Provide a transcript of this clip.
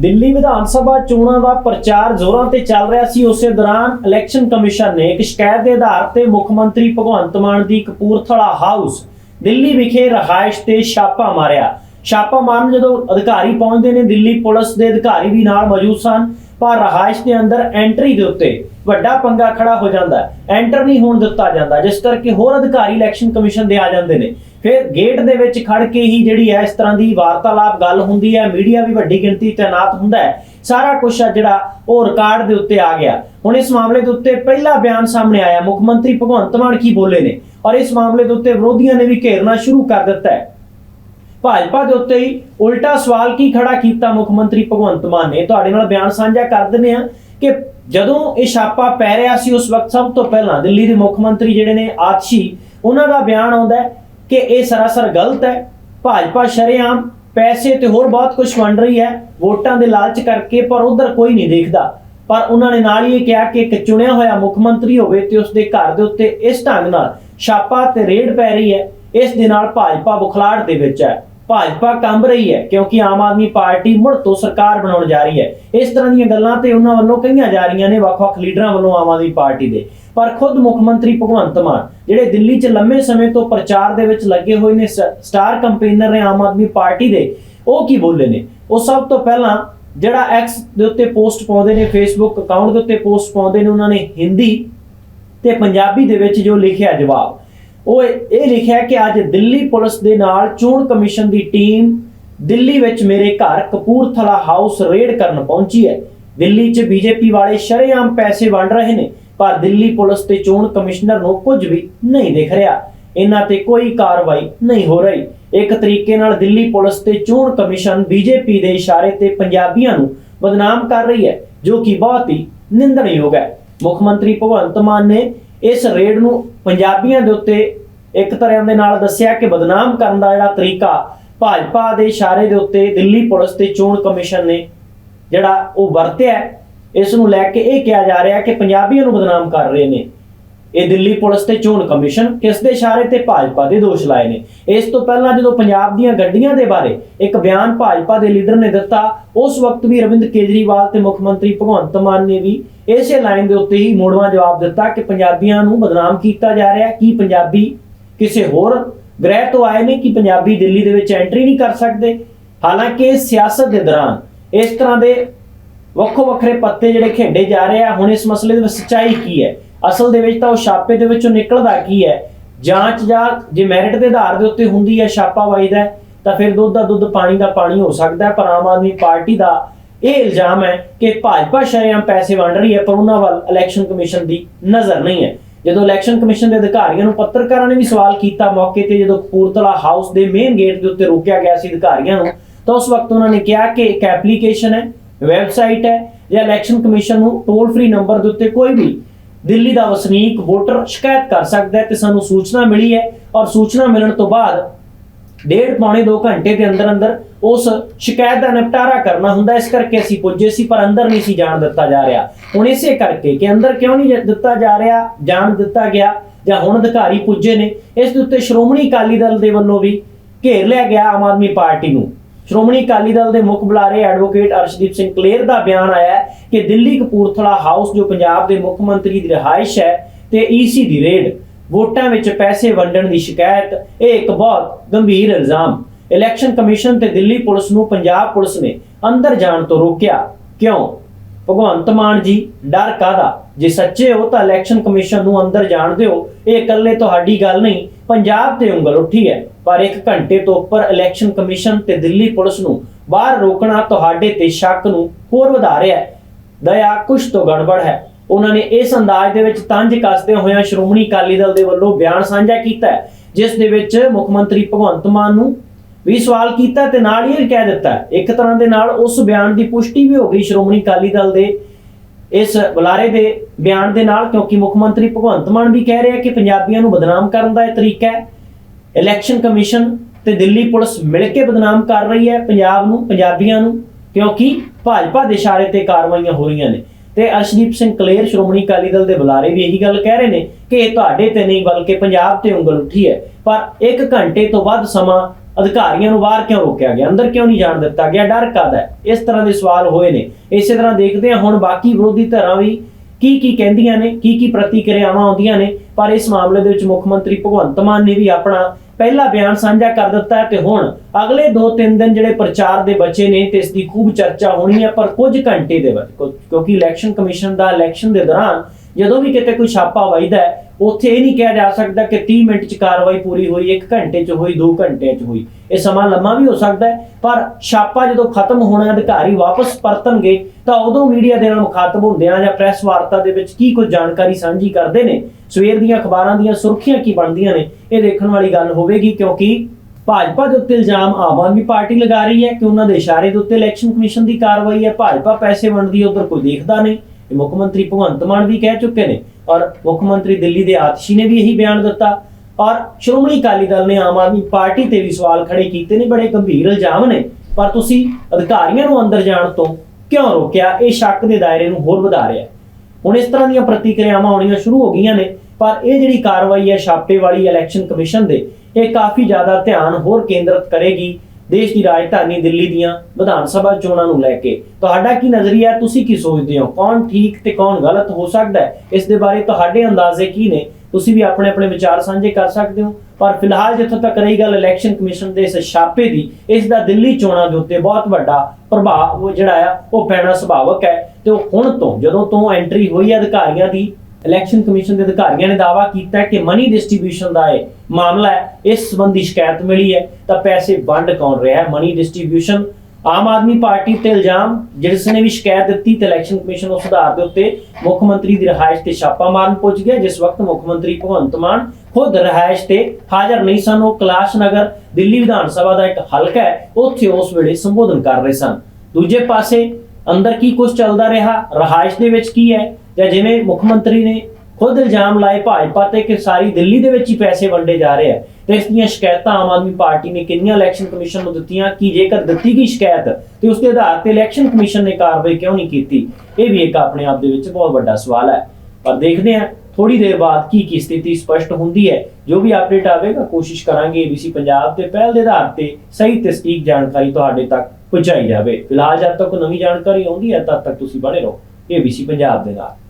ਦਿੱਲੀ ਵਿਧਾਨ ਸਭਾ ਚੋਣਾਂ ਦਾ ਪ੍ਰਚਾਰ ਜ਼ੋਰਾਂ ਤੇ ਚੱਲ ਰਿਹਾ ਸੀ। ਉਸੇ ਦੌਰਾਨ ਇਲੈਕਸ਼ਨ ਕਮਿਸ਼ਨ ਨੇ ਇੱਕ ਸ਼ਿਕਾਇਤ ਦੇ ਆਧਾਰ ਤੇ ਮੁੱਖ ਮੰਤਰੀ ਭਗਵੰਤ ਮਾਨ ਦੀ ਕਪੂਰਥਲਾ ਹਾਊਸ ਦਿੱਲੀ ਵਿਖੇ ਰਹਾਇਸ਼ ਤੇ ਛਾਪਾ ਮਾਰਿਆ। ਛਾਪਾ ਮਾਰਨ ਜਦੋਂ ਅਧਿਕਾਰੀ ਪਹੁੰਚਦੇ ਨੇ, ਦਿੱਲੀ ਪੁਲਿਸ ਦੇ ਅਧਿਕਾਰੀ ਵੀ ਨਾਲ ਮੌਜੂਦ ਸਨ। ਪਰ ਰਹਾਇਸ਼ ਦੇ ਅੰਦਰ ਐਂਟਰੀ ਦੇ ਉੱਤੇ ਵੱਡਾ ਪੰਗਾ ਖੜਾ ਹੋ ਜਾਂਦਾ। ਐਂਟਰ ਨਹੀਂ ਹੋਣ ਦਿੱਤਾ ਜਾਂਦਾ, ਜਿਸ ਕਰਕੇ ਹੋਰ ਅਧਿਕਾਰੀ ਇਲੈਕਸ਼ਨ ਕਮਿਸ਼ਨ ਦੇ ਆ ਜਾਂਦੇ ਨੇ। ਫਿਰ ਗੇਟ ਦੇ ਵਿੱਚ ਖੜ ਕੇ ਹੀ ਜਿਹੜੀ ਹੈ ਇਸ ਤਰ੍ਹਾਂ ਦੀ ਵਾਰਤਾਲਾਪ ਗੱਲ ਹੁੰਦੀ ਹੈ, ਮੀਡੀਆ ਵੀ ਵੱਡੀ ਗਿਣਤੀ ਤੈਨਾਤ ਹੁੰਦਾ ਹੈ। ਸਾਰਾ ਕੁਝ ਆ ਜਿਹੜਾ ਉਹ ਰਿਕਾਰਡ ਦੇ ਉੱਤੇ ਆ ਗਿਆ। ਹੁਣ ਇਸ ਮਾਮਲੇ ਦੇ ਉੱਤੇ ਪਹਿਲਾ ਬਿਆਨ ਸਾਹਮਣੇ ਆਇਆ। ਮੁੱਖ ਮੰਤਰੀ ਭਗਵੰਤ ਮਾਨ ਕੀ ਬੋਲੇ ਨੇ? ਔਰ ਇਸ ਮਾਮਲੇ ਦੇ ਉੱਤੇ ਵਿਰੋਧੀਆਂ ਨੇ ਵੀ ਘੇਰਨਾ ਸ਼ੁਰੂ ਕਰ ਦਿੱਤਾ ਹੈ। ਭਾਜਪਾ ਦੇ ਉੱਤੇ ਹੀ ਉਲਟਾ ਸਵਾਲ ਕੀ ਖੜਾ ਕੀਤਾ ਮੁੱਖ ਮੰਤਰੀ ਭਗਵੰਤ ਮਾਨ ਨੇ? ਤੁਹਾਡੇ ਨਾਲ ਬਿਆਨ ਸਾਂਝਾ ਕਰ ਦਿੰਦੇ ਆ ਕਿ ਜਦੋਂ ਇਹ ਛਾਪਾ ਪੈ ਰਿਹਾ ਸੀ, ਉਸ ਵਕਤ ਸਭ ਤੋਂ ਪਹਿਲਾਂ ਦਿੱਲੀ ਦੇ ਮੁੱਖ ਮੰਤਰੀ ਜਿਹੜੇ ਨੇ ਆਤਸ਼ੀ, ਉਹਨਾਂ ਦਾ ਬਿਆਨ ਆਉਂਦਾ ਹੈ। ਕਿ ਇਹ ਸਰਾਸਰ ਗਲਤ ਹੈ। ਭਾਜਪਾ ਸ਼ਰੇਆਮ ਪੈਸੇ ਤੇ ਹੋਰ ਬਹੁਤ ਕੁਝ ਵੰਡ ਰਹੀ ਹੈ। ਵੋਟਾਂ ਦੇ ਲਾਲਚ ਕਰਕੇ ਪਰ ਉਧਰ ਕੋਈ ਨਹੀਂ ਦੇਖਦਾ। ਪਰ ਉਹਨਾਂ ਨੇ ਨਾਲ ਹੀ ਇਹ ਕਿਹਾ ਕਿ ਇੱਕ ਚੁਣਿਆ ਹੋਇਆ ਮੁੱਖ ਮੰਤਰੀ ਹੋਵੇ ਤੇ ਉਸ ਦੇ ਘਰ ਦੇ ਉੱਤੇ ਇਸ ਢੰਗ ਨਾਲ ਛਾਪਾ ਤੇ ਰੇਡ ਪੈ ਰਹੀ ਹੈ। ਇਸ ਦੇ ਨਾਲ ਭਾਜਪਾ ਬੁਖਲਾੜ ਦੇ ਵਿੱਚ ਹੈ। ਭਾਜਪਾ ਕੰਬ ਰਹੀ ਹੈ ਕਿਉਂਕਿ ਆਮ ਆਦਮੀ ਪਾਰਟੀ ਮੁੜ ਤੋਂ ਸਰਕਾਰ ਬਣਾਉਣ ਜਾ ਰਹੀ ਹੈ। ਇਸ ਤਰ੍ਹਾਂ ਦੀਆਂ ਗੱਲਾਂ ਤੇ ਉਹਨਾਂ ਵੱਲੋਂ ਕਹੀਆਂ ਜਾ ਰਹੀਆਂ ਨੇ ਵੱਖ-ਵੱਖ ਲੀਡਰਾਂ ਵੱਲੋਂ ਆਮ ਆਦਮੀ ਪਾਰਟੀ ਦੇ। ਪਰ ਖੁਦ ਮੁੱਖ ਮੰਤਰੀ ਭਗਵੰਤ ਮਾਨ, ਜਿਹੜੇ ਦਿੱਲੀ 'ਚ ਲੰਮੇ ਸਮੇਂ ਤੋਂ ਪ੍ਰਚਾਰ ਦੇ ਵਿੱਚ ਲੱਗੇ ਹੋਏ ਨੇ, ਸ- ਸਟਾਰ ਕੰਪੇਨਰ ਨੇ ਆਮ ਆਦਮੀ ਪਾਰਟੀ ਦੇ, ਉਹ ਕੀ ਬੋਲੇ ਨੇ? ਉਹ ਸਭ ਤੋਂ ਪਹਿਲਾਂ ਜਿਹੜਾ ਐਕਸ ਦੇ ਉੱਤੇ ਪੋਸਟ ਪਾਉਂਦੇ ਨੇ ਫੇਸਬੁੱਕ ਅਕਾਊਂਟ ਦੇ ਉੱਤੇ ਪੋਸਟ ਪਾਉਂਦੇ ਨੇ ਉਹਨਾਂ ਨੇ ਹਿੰਦੀ ਤੇ ਪੰਜਾਬੀ ਦੇ ਵਿੱਚ ਜੋ ਲਿਖਿਆ ਜਵਾਬ। ਉਹ ਇਹ ਇਹ ਲਿਖਿਆ ਕਿ ਅੱਜ ਦਿੱਲੀ ਪੁਲਿਸ ਦੇ ਨਾਲ ਚੋਣ ਕਮਿਸ਼ਨ ਦੀ ਟੀਮ ਦਿੱਲੀ ਵਿੱਚ ਮੇਰੇ ਘਰ ਕਪੂਰਥਲਾ ਹਾਊਸ ਰੇਡ ਕਰਨ ਪਹੁੰਚੀ ਹੈ। ਦਿੱਲੀ 'ਚ ਬੀਜੇਪੀ ਵਾਲੇ ਸ਼ਰੇਆਮ ਪੈਸੇ ਵੰਡ ਰਹੇ ਨੇ। ਪਰ ਦਿੱਲੀ ਪੁਲਿਸ ਤੇ ਚੋਣ ਕਮਿਸ਼ਨਰ ਨੂੰ ਕੁਝ ਵੀ ਨਹੀਂ ਦਿਖ ਰਿਹਾ। ਇਹਨਾਂ ਤੇ ਕੋਈ ਕਾਰਵਾਈ ਨਹੀਂ ਹੋ ਰਹੀ। ਇੱਕ ਤਰੀਕੇ ਨਾਲ ਦਿੱਲੀ ਪੁਲਿਸ ਤੇ ਚੋਣ ਕਮਿਸ਼ਨ ਬੀਜੇਪੀ ਦੇ ਇਸ਼ਾਰੇ ਤੇ ਪੰਜਾਬੀਆਂ ਨੂੰ ਬਦਨਾਮ ਕਰ ਰਹੀ ਹੈ, ਜੋ ਕਿ ਬਹੁਤ ਹੀ ਨਿੰਦਣਯੋਗ ਹੈ। ਮੁੱਖ ਮੰਤਰੀ ਭਗਵੰਤ ਮਾਨ ਨੇ ਇਸ ਰੇਡ ਨੂੰ ਪੰਜਾਬੀਆਂ ਦੇ ਉੱਤੇ ਇੱਕ ਤਰ੍ਹਾਂ ਦੇ ਨਾਲ ਦੱਸਿਆ ਕਿ ਬਦਨਾਮ ਕਰਨ ਦਾ ਜਿਹੜਾ ਤਰੀਕਾ ਭਾਜਪਾ ਦੇ ਇਸ਼ਾਰੇ ਦੇ ਉੱਤੇ ਦਿੱਲੀ ਪੁਲਿਸ ਤੇ ਚੋਣ ਕਮਿਸ਼ਨ ਨੇ ਜਿਹੜਾ ਉਹ ਵਰਤਿਆ ਇਸ ਨੂੰ ਲੈ ਕੇ ਇਹ ਕਿਹਾ ਜਾ ਰਿਹਾ ਕਿ ਪੰਜਾਬੀਆਂ ਨੂੰ ਬਦਨਾਮ ਕਰ ਰਹੇ ਨੇ। ਇਹ ਦਿੱਲੀ ਪੁਲਿਸ ਤੇ ਚੋਣ ਕਮਿਸ਼ਨ ਕਿਸ ਦੇ ਇਸ਼ਾਰੇ ਤੇ ਭਾਜਪਾ ਦੇ ਦੋਸ਼ ਲਾਏ ਨੇ। ਇਸ ਤੋਂ ਪਹਿਲਾਂ ਜਦੋਂ ਪੰਜਾਬ ਦੀਆਂ ਗੱਡੀਆਂ ਦੇ ਬਾਰੇ ਇੱਕ ਬਿਆਨ ਭਾਜਪਾ ਦੇ ਲੀਡਰ ਨੇ ਦਿੱਤਾ, ਉਸ ਵਕਤ ਵੀ ਅਰਵਿੰਦ ਕੇਜਰੀਵਾਲ ਤੇ ਮੁੱਖ ਮੰਤਰੀ ਭਗਵੰਤ ਮਾਨ ਨੇ ਵੀ ਇਸੇ ਲਾਈਨ ਦੇ ਉੱਤੇ ਹੀ ਮੋੜਵਾਂ ਜਵਾਬ ਦਿੱਤਾ ਕਿ ਪੰਜਾਬੀਆਂ ਨੂੰ ਬਦਨਾਮ ਕੀਤਾ ਜਾ ਰਿਹਾ। ਕੀ ਪੰਜਾਬੀ ਕਿਸੇ ਹੋਰ ਗ੍ਰਹਿ ਤੋਂ ਆਏ ਨੇ ਕਿ ਪੰਜਾਬੀ ਦਿੱਲੀ ਦੇ ਵਿੱਚ ਐਂਟਰੀ ਨਹੀਂ ਕਰ ਸਕਦੇ? ਹਾਲਾਂਕਿ ਸਿਆਸਤ ਦੇ ਦੌਰਾਨ ਇਸ ਤਰ੍ਹਾਂ ਦੇ ਵੱਖੋ ਵੱਖਰੇ ਪੱਤੇ ਜਿਹੜੇ ਖੇਡੇ ਜਾ ਰਹੇ ਆ, ਹੁਣ ਇਸ ਮਸਲੇ ਦੇ ਵਿੱਚ ਸੱਚਾਈ ਕੀ ਹੈ? ਅਸਲ ਦੇ ਵਿੱਚ ਤਾਂ ਉਹ ਛਾਪੇ ਦੇ ਵਿੱਚੋਂ ਨਿਕਲਦਾ ਕੀ ਹੈ? ਜਾਂਚ ਜਾਂ ਜੇ ਮੈਰਿਟ ਦੇ ਆਧਾਰ ਦੇ ਉੱਤੇ ਹੁੰਦੀ ਹੈ ਛਾਪਾ ਵਾਈਦਾ ਤਾਂ ਫਿਰ ਦੁੱਧ ਦਾ ਦੁੱਧ, ਪਾਣੀ ਦਾ ਪਾਣੀ ਹੋ ਸਕਦਾ ਪਰ ਆਮ ਆਦਮੀ ਪਾਰਟੀ ਦਾ ਇਹ ਇਲਜ਼ਾਮ ਹੈ ਕਿ ਭਾਜਪਾ ਸ਼ਰੇਆਮ ਪੈਸੇ ਵੰਡ ਰਹੀ ਹੈ, ਪਰ ਉਹਨਾਂ ਵੱਲ ਇਲੈਕਸ਼ਨ ਕਮਿਸ਼ਨ ਦੀ ਨਜ਼ਰ ਨਹੀਂ ਹੈ। ਜਦੋਂ ਇਲੈਕਸ਼ਨ ਕਮਿਸ਼ਨ ਦੇ ਅਧਿਕਾਰੀਆਂ ਨੂੰ ਪੱਤਰਕਾਰਾਂ ਨੇ ਵੀ ਸਵਾਲ ਕੀਤਾ ਮੌਕੇ ਤੇ, ਜਦੋਂ ਕਪੂਰਥਲਾ ਹਾਊਸ ਦੇ ਮੇਨ ਗੇਟ ਦੇ ਉੱਤੇ ਰੋਕਿਆ ਗਿਆ ਸੀ ਅਧਿਕਾਰੀਆਂ ਨੂੰ, ਤਾਂ ਉਸ ਵਕਤ ਉਹਨਾਂ ਨੇ ਕਿਹਾ ਕਿ ਇੱਕ ਐਪਲੀਕੇਸ਼ਨ ਹੈ ਵੈਬਸਾਈਟ ਹੈ ਜਾਂ ਇਲੈਕਸ਼ਨ ਕਮਿਸ਼ਨ ਨੂੰ ਟੋਲ ਫ੍ਰੀ ਨੰਬਰ ਦੇ ਉੱਤੇ ਕੋਈ ਵੀ ਦਿੱਲੀ ਦਾ ਵਸਨੀਕ ਵੋਟਰ ਸ਼ਿਕਾਇਤ ਕਰ ਸਕਦਾ ਹੈ ਤੇ ਸਾਨੂੰ ਸੂਚਨਾ ਮਿਲੀ ਹੈ ਔਰ ਸੂਚਨਾ ਮਿਲਣ ਤੋਂ ਬਾਅਦ ਡੇਢ ਪੌਣੇ 2 ਘੰਟੇ ਦੇ ਅੰਦਰ ਅੰਦਰ ਉਸ ਸ਼ਿਕਾਇਤ ਦਾ ਨਿਪਟਾਰਾ ਕਰਨਾ ਹੁੰਦਾ ਇਸ ਕਰਕੇ ਅਸੀਂ ਪੁੱਜੇ ਸੀ ਪਰ ਅੰਦਰ ਨਹੀਂ ਸੀ ਜਾਣ ਦਿੱਤਾ ਜਾ ਰਿਹਾ। ਹੁਣ ਇਸੇ ਕਰਕੇ ਕਿ ਅੰਦਰ ਕਿਉਂ ਨਹੀਂ ਦਿੱਤਾ ਜਾ ਰਿਹਾ, ਜਾਣ ਦਿੱਤਾ ਗਿਆ ਜਾਂ ਹੁਣ ਅਧਿਕਾਰੀ ਪੁੱਜੇ ਨੇ, ਇਸ ਦੇ ਉੱਤੇ ਸ਼੍ਰੋਮਣੀ ਅਕਾਲੀ ਦਲ ਦੇ ਵੱਲੋਂ ਵੀ ਘੇਰ ਲਿਆ ਗਿਆ ਆਮ ਆਦਮੀ ਪਾਰਟੀ ਨੂੰ। ਸ਼੍ਰੋਮਣੀ ਅਕਾਲੀ ਦਲ ਦੇ ਮੁੱਖ ਬੁਲਾਰੇ ਐਡਵੋਕੇਟ ਅਰਸ਼ਦੀਪ ਸਿੰਘ ਕਲੇਰ ਦਾ ਬਿਆਨ ਆਇਆ ਕਿ ਦਿੱਲੀ ਕਪੂਰਥਲਾ ਹਾਊਸ, ਜੋ ਪੰਜਾਬ ਦੇ ਮੁੱਖ ਮੰਤਰੀ ਦੀ ਰਿਹਾਇਸ਼ ਹੈ, ਤੇ ਈਸੀ ਦੀ ਰੇਡ। ਵੋਟਾਂ ਵਿੱਚ ਪੈਸੇ ਵੰਡਣ ਦੀ ਸ਼ਿਕਾਇਤ, ਇਹ ਇੱਕ ਬਹੁਤ ਗੰਭੀਰ ਇਲਜ਼ਾਮ। ਇਲੈਕਸ਼ਨ ਕਮਿਸ਼ਨ ਤੇ ਦਿੱਲੀ ਪੁਲਿਸ ਨੂੰ ਪੰਜਾਬ ਪੁਲਿਸ ਨੇ ਅੰਦਰ ਜਾਣ ਤੋਂ ਰੋਕਿਆ। ਕਿਉਂ? ਭਗਵੰਤ ਮਾਨ ਜੀ, ਡਰ ਕਾਦਾ ਜੇ ਸੱਚੇ ਹੋ ਤਾਂ ਇਲੈਕਸ਼ਨ ਕਮਿਸ਼ਨ ਨੂੰ ਅੰਦਰ ਜਾਣ ਦਿਓ। ਇਹ ਇਕੱਲੇ ਤੁਹਾਡੀ ਗੱਲ ਨਹੀਂ, ਪੰਜਾਬ ਤੇ ਉਂਗਲ ਉੱਠੀ ਹੈ। ਪਰ ਇੱਕ ਘੰਟੇ ਤੋਂ ਉੱਪਰ ਇਲੈਕਸ਼ਨ ਕਮਿਸ਼ਨ ਤੇ ਦਿੱਲੀ ਪੁਲਿਸ ਨੂੰ ਬਾਹਰ ਰੋਕਣਾ ਤੁਹਾਡੇ ਤੇ ਸ਼ੱਕ ਨੂੰ ਹੋਰ ਵਧਾ ਰਿਹਾ ਹੈ। ਦਇਆ ਕੁਛ ਤੋਂ ਗੜਬੜ ਹੈ। ਉਹਨਾਂ ਨੇ ਇਸ ਅੰਦਾਜ਼ ਦੇ ਵਿੱਚ ਤੰਜ ਕੱਸਦੇ ਹੋਇਆਂ ਸ਼੍ਰੋਮਣੀ ਅਕਾਲੀ ਦਲ ਦੇ ਵੱਲੋਂ ਬਿਆਨ ਸਾਂਝਾ ਕੀਤਾ ਜਿਸ ਦੇ ਵਿੱਚ ਮੁੱਖ ਮੰਤਰੀ ਭਗਵੰਤ ਮਾਨ ਨੂੰ ਵੀ ਸਵਾਲ ਕੀਤਾ ਤੇ ਨਾਲ ਹੀ ਕਹਿ ਦਿੱਤਾ ਇੱਕ ਤਰ੍ਹਾਂ ਦੇ ਨਾਲ ਉਸ ਬਿਆਨ ਦੀ ਪੁਸ਼ਟੀ ਵੀ ਹੋ ਗਈ ਸ਼੍ਰੋਮਣੀ ਅਕਾਲੀ ਦਲ ਦੇ ਇਸ ਬੁਲਾਰੇ ਦੇ ਬਿਆਨ ਦੇ ਨਾਲ, ਕਿਉਂਕਿ ਮੁੱਖ ਮੰਤਰੀ ਭਗਵੰਤ ਮਾਨ ਵੀ ਕਹਿ ਰਿਹਾ ਕਿ ਪੰਜਾਬੀਆਂ ਨੂੰ ਬਦਨਾਮ ਕਰਨ ਦਾ ਇਹ ਤਰੀਕਾ ਹੈ। ਇਲੈਕਸ਼ਨ ਕਮਿਸ਼ਨ ਤੇ ਦਿੱਲੀ ਪੁਲਿਸ ਮਿਲ ਕੇ ਬਦਨਾਮ ਕਰ ਰਹੀ ਹੈ ਪੰਜਾਬ ਨੂੰ, ਪੰਜਾਬੀਆਂ ਨੂੰ, ਕਿਉਂਕਿ ਭਾਜਪਾ ਦੇ ਇਸ਼ਾਰੇ ਤੇ ਕਾਰਵਾਈਆਂ ਹੋ ਰਹੀਆਂ ਨੇ। ਤੇ ਅਰਸ਼ਦੀਪ ਸਿੰਘ ਕਲੇਰ, ਸ਼੍ਰੋਮਣੀ ਅਕਾਲੀ ਦਲ ਦੇ ਬੁਲਾਰੇ ਵੀ ਇਹੀ ਗੱਲ ਕਹਿ ਰਹੇ ਨੇ ਕਿ ਇਹ ਤੁਹਾਡੇ ਤੇ ਨਹੀਂ, ਬਲਕਿ ਪੰਜਾਬ ਤੇ ਉਂਗਲ ਉੱਠੀ ਹੈ। ਪਰ 1 ਘੰਟੇ ਤੋਂ ਵੱਧ ਸਮਾਂ ਅਧਿਕਾਰੀਆਂ ਨੂੰ ਬਾਹਰ ਕਿਉਂ ਰੋਕਿਆ ਗਿਆ? ਅੰਦਰ ਕਿਉਂ ਨਹੀਂ ਜਾਣ ਦਿੱਤਾ ਗਿਆ? ਡਰ ਕਾਹਦਾ ਇਸ ਤਰ੍ਹਾਂ ਦੇ ਸਵਾਲ ਹੋਏ ਨੇ। ਇਸੇ ਤਰ੍ਹਾਂ ਦੇਖਦੇ ਹਾਂ, ਹੁਣ ਬਾਕੀ ਵਿਰੋਧੀ ਧਿਰਾਂ ਵੀ ਕੀ ਕੀ ਕਹਿੰਦੀਆਂ ਨੇ, ਕੀ ਕੀ ਪ੍ਰਤੀਕਿਰਿਆਵਾਂ ਆਉਂਦੀਆਂ ਨੇ, ਪਰ ਇਸ ਮਾਮਲੇ ਦੇ ਵਿੱਚ ਮੁੱਖ ਮੰਤਰੀ ਭਗਵੰਤ ਮਾਨ ਨੇ ਵੀ ਆਪਣਾ ਪਹਿਲਾ ਬਿਆਨ ਸਾਂਝਾ ਕਰ ਦਿੱਤਾ ਤੇ ਹੁਣ ਅਗਲੇ 2-3 ਦਿਨ ਜਿਹੜੇ ਪ੍ਰਚਾਰ ਦੇ ਬਚੇ ਨੇ ਤੇ ਇਸ ਦੀ ਖੂਬ ਚਰਚਾ ਹੋਣੀ ਹੈ, ਪਰ ਕੁਝ ਘੰਟੇ ਦੇ ਬਾਅਦ ਕਿਉਂਕਿ ਇਲੈਕਸ਼ਨ ਕਮਿਸ਼ਨ ਦਾ ਇਲੈਕਸ਼ਨ ਦੇ ਦੌਰਾਨ ਜਦੋਂ ਵੀ ਕਿਤੇ ਕੋਈ ਛਾਪਾ ਵੱਜਦਾ ਹੈ ਉੱਥੇ ਇਹ ਨਹੀਂ ਕਿਹਾ ਜਾ ਸਕਦਾ ਕਿ 30 ਮਿੰਟ 'ਚ ਕਾਰਵਾਈ ਪੂਰੀ ਹੋਈ 1 ਘੰਟੇ 'ਚ ਹੋਈ 2 ਘੰਟਿਆਂ 'ਚ ਹੋਈ। ਇਹ ਸਮਾਂ ਲੰਮਾ ਵੀ ਹੋ ਸਕਦਾ ਹੈ, ਪਰ ਛਾਪਾ ਜਦੋਂ ਖਤਮ ਹੋਣਾ ਅਧਿਕਾਰੀ ਵਾਪਸ ਪਰਤਣਗੇ, ਤਾਂ ਉਦੋਂ ਮੀਡੀਆ ਦੇ ਨਾਲ ਮੁਖਾਤਬ ਹੁੰਦਿਆਂ ਜਾਂ ਪ੍ਰੈਸ ਵਾਰਤਾ ਦੇ ਵਿੱਚ ਕੀ ਕੁਝ ਜਾਣਕਾਰੀ ਸਾਂਝੀ ਕਰਦੇ ਨੇ? ਸਵੇਰ ਦੀਆਂ ਅਖਬਾਰਾਂ ਦੀਆਂ ਸੁਰਖੀਆਂ ਕੀ ਬਣਦੀਆਂ ਨੇ? ਇਹ ਦੇਖਣ ਵਾਲੀ ਗੱਲ ਹੋਵੇਗੀ, ਕਿਉਂਕਿ ਭਾਜਪਾ ਦੇ ਉੱਤੇ ਇਲਜ਼ਾਮ ਆਮ ਆਦਮੀ ਪਾਰਟੀ ਲਗਾ ਰਹੀ ਹੈ ਕਿ ਉਹਨਾਂ ਦੇ ਇਸ਼ਾਰੇ ਦੇ ਉੱਤੇ ਇਲੈਕਸ਼ਨ ਕਮਿਸ਼ਨ ਦੀ ਕਾਰਵਾਈ ਹੈ, ਭਾਜਪਾ ਪੈਸੇ ਵੰਡਦੀ ਹੈ, ਉਧਰ ਕੋਈ ਦੇਖਦਾ ਨਹੀਂ। ਇਹ ਮੁੱਖ ਮੰਤਰੀ ਭਗਵੰਤ ਮਾਨ ਵੀ ਕਹਿ ਚੁੱਕੇ ਨੇ ਔਰ ਮੁੱਖ ਮੰਤਰੀ ਦਿੱਲੀ ਦੇ ਆਤਸ਼ੀ ਨੇ ਵੀ ਇਹੀ ਬਿਆਨ ਦਿੱਤਾ। ਔਰ ਸ਼੍ਰੋਮਣੀ ਅਕਾਲੀ ਦਲ ਨੇ ਆਮ ਆਦਮੀ ਪਾਰਟੀ ਤੇ ਵੀ ਸਵਾਲ ਖੜੇ ਕੀਤੇ ਨੇ, ਬੜੇ ਗੰਭੀਰ ਇਲਜ਼ਾਮ ਨੇ। ਪਰ ਤੁਸੀਂ ਅਧਿਕਾਰੀਆਂ ਨੂੰ ਅੰਦਰ ਜਾਣ ਤੋਂ ਕਿਉਂ ਰੋਕਿਆ? ਇਹ ਸ਼ੱਕ ਦੇ ਦਾਇਰੇ ਨੂੰ ਹੋਰ ਵਧਾ ਰਿਹਾ ਹੁਣ ਇਸ ਤਰ੍ਹਾਂ ਦੀਆਂ ਪ੍ਰਤੀਕਿਰਿਆਵਾਂ ਆਉਣੀਆਂ ਸ਼ੁਰੂ ਹੋ ਗਈਆਂ ਨੇ, ਪਰ ਇਹ ਜਿਹੜੀ ਕਾਰਵਾਈ ਹੈ ਛਾਪੇ ਵਾਲੀ ਇਲੈਕਸ਼ਨ ਕਮਿਸ਼ਨ ਦੇ, ਇਹ ਕਾਫੀ ਜ਼ਿਆਦਾ ਧਿਆਨ ਹੋਰ ਕੇਂਦਰਿਤ ਕਰੇਗੀ। ਦੇਸ਼ ਦੀ ਰਾਜਧਾਨੀ ਦਿੱਲੀ ਦੀਆਂ ਵਿਧਾਨ ਸਭਾ ਚੋਣਾਂ ਨੂੰ ਲੈ ਕੇ। ਤੁਹਾਡਾ ਕੀ ਨਜ਼ਰੀਆ ਤੁਸੀਂ ਕੀ ਸੋਚਦੇ ਹੋ? ਕੌਣ ਠੀਕ ਤੇ ਕੌਣ ਗਲਤ ਹੋ ਸਕਦਾ ਹੈ? ਇਸ ਦੇ ਬਾਰੇ ਤੁਹਾਡੇ ਅੰਦਾਜ਼ੇ ਕੀ ਨੇ? ਤੁਸੀਂ ਵੀ ਆਪਣੇ ਆਪਣੇ ਵਿਚਾਰ ਸਾਂਝੇ ਕਰ ਸਕਦੇ ਹੋ। ਪਰ ਫਿਲਹਾਲ ਜਿੱਥੋਂ ਤੱਕ ਰਹੀ ਗੱਲ ਇਲੈਕਸ਼ਨ ਕਮਿਸ਼ਨ ਦੇ ਇਸ ਛਾਪੇ ਦੀ, ਇਸ ਦਾ ਦਿੱਲੀ ਚੋਣਾਂ ਦੇ ਉੱਤੇ ਬਹੁਤ ਵੱਡਾ ਪ੍ਰਭਾਵ ਜਿਹੜਾ ਆ, ਉਹ ਪੈਣਾ ਸੁਭਾਵਕ ਹੈ। ਤੇ ਉਹ ਹੁਣ ਤੋਂ, ਜਦੋਂ ਤੋਂ ਐਂਟਰੀ ਹੋਈ ਹੈ ਅਧਿਕਾਰੀਆਂ ਦੀ ਇਲੈਕਸ਼ਨ ਕਮਿਸ਼ਨ ਦੇ ਅਧਿਕਾਰੀਆਂ ਨੇ ਦਾਅਵਾ ਕੀਤਾ ਕਿ ਮਨੀ ਡਿਸਟ੍ਰੀਬਿਊਸ਼ਨ ਦਾ ਇਹ ਮਾਮਲਾ ਹੈ, ਇਸ ਸੰਬੰਧੀ ਸ਼ਿਕਾਇਤ ਮਿਲੀ ਹੈ, ਤਾਂ ਪੈਸੇ ਵੰਡ ਕੌਣ ਰਿਹਾ ਹੈ? Money distribution Aam Aadmi party ਤੇ ਇਲਜ਼ਾਮ ਜਿਸ ਨੇ ਵੀ ਸ਼ਿਕਾਇਤ ਦਿੱਤੀ ਤੇ ਇਲੈਕਸ਼ਨ ਕਮਿਸ਼ਨ ਉਸ ਆਧਾਰ ਦੇ ਉੱਤੇ ਮੁੱਖ ਮੰਤਰੀ ਦੀ ਰਿਹਾਇਸ਼ ਤੇ ਛਾਪਾ ਮਾਰਨ ਪੁੱਜ ਗਿਆ। ਜਿਸ ਵਕਤ ਮੁੱਖ ਮੰਤਰੀ ਭਗਵੰਤ ਮਾਨ ਖੁਦ ਰਿਹਾਇਸ਼ ਤੇ ਹਾਜ਼ਰ ਨਹੀਂ ਸਨ, ਉਹ ਕੈਲਾਸ਼ ਨਗਰ, ਦਿੱਲੀ ਵਿਧਾਨ ਸਭਾ ਦਾ ਇੱਕ ਹਲਕਾ ਹੈ, ਉੱਥੇ ਉਸ ਵੇਲੇ ਸੰਬੋਧਨ ਕਰ ਰਹੇ ਸਨ। ਦੂਜੇ ਪਾਸੇ ਅੰਦਰ ਕੀ ਕੁਝ ਚੱਲਦਾ ਰਿਹਾ? ਰਿਹਾਇਸ਼ ਦੇ ਵਿੱਚ ਕੀ ਹੈ? ਜਾਂ ਜਿਵੇਂ ਮੁੱਖ ਮੰਤਰੀ ਨੇ ਖੁਦ ਇਲਜ਼ਾਮ ਲਾਏ, ਭਾਜਪਾ ਤੇ ਕਿ ਸਾਰੀ ਦਿੱਲੀ ਦੇ ਵਿੱਚ ਹੀ ਪੈਸੇ ਵੰਡੇ ਜਾ ਰਹੇ ਆ। ਤੇ ਇਸ ਦੀਆਂ ਸ਼ਿਕਾਇਤਾਂ ਆਮ ਆਦਮੀ ਪਾਰਟੀ ਨੇ ਕਿੰਨੀਆਂ ਇਲੈਕਸ਼ਨ ਕਮਿਸ਼ਨ ਨੂੰ ਦਿੱਤੀਆਂ, ਕਿ ਜੇਕਰ ਦਿੱਤੀ ਗਈ ਸ਼ਿਕਾਇਤ, ਤੇ ਉਸ ਦੇ ਆਧਾਰ ਤੇ ਇਲੈਕਸ਼ਨ ਕਮਿਸ਼ਨ ਨੇ ਕਾਰਵਾਈ ਕਿਉਂ ਨਹੀਂ ਕੀਤੀ? ਇਹ ਵੀ ਇੱਕ ਆਪਣੇ ਆਪ ਦੇ ਵਿੱਚ ਬਹੁਤ ਵੱਡਾ ਸਵਾਲ ਹੈ। ਪਰ ਦੇਖਦੇ ਹਾਂ ਥੋੜੀ ਦੇਰ ਬਾਅਦ ਕੀ ਕੀ ਸਥਿਤੀ ਸਪਸ਼ਟ ਹੁੰਦੀ ਹੈ। ਜੋ ਵੀ ਅਪਡੇਟ ਆਵੇਗਾ, ਕੋਸ਼ਿਸ਼ ਕਰਾਂਗੇ ABC ਪੰਜਾਬ ਤੇ ਪਹਿਲ ਦੇ ਆਧਾਰ ਤੇ ਸਹੀ ਤੇ ਸਟੀਕ ਜਾਣਕਾਰੀ ਤੁਹਾਡੇ ਤੱਕ ਪਹੁੰਚਾਈ ਜਾਵੇ। ਫਿਲਹਾਲ ਜਦ ਤੱਕ ਕੋਈ ਨਵੀਂ ਜਾਣਕਾਰੀ ਆਉਂਦੀ ਹੈ, ਤਦ ਤੱਕ ਤੁਸੀਂ ਬਣੇ ਰਹੋ। ABC ਪੰਜਾਬ ਦੇ ਨਾਲ।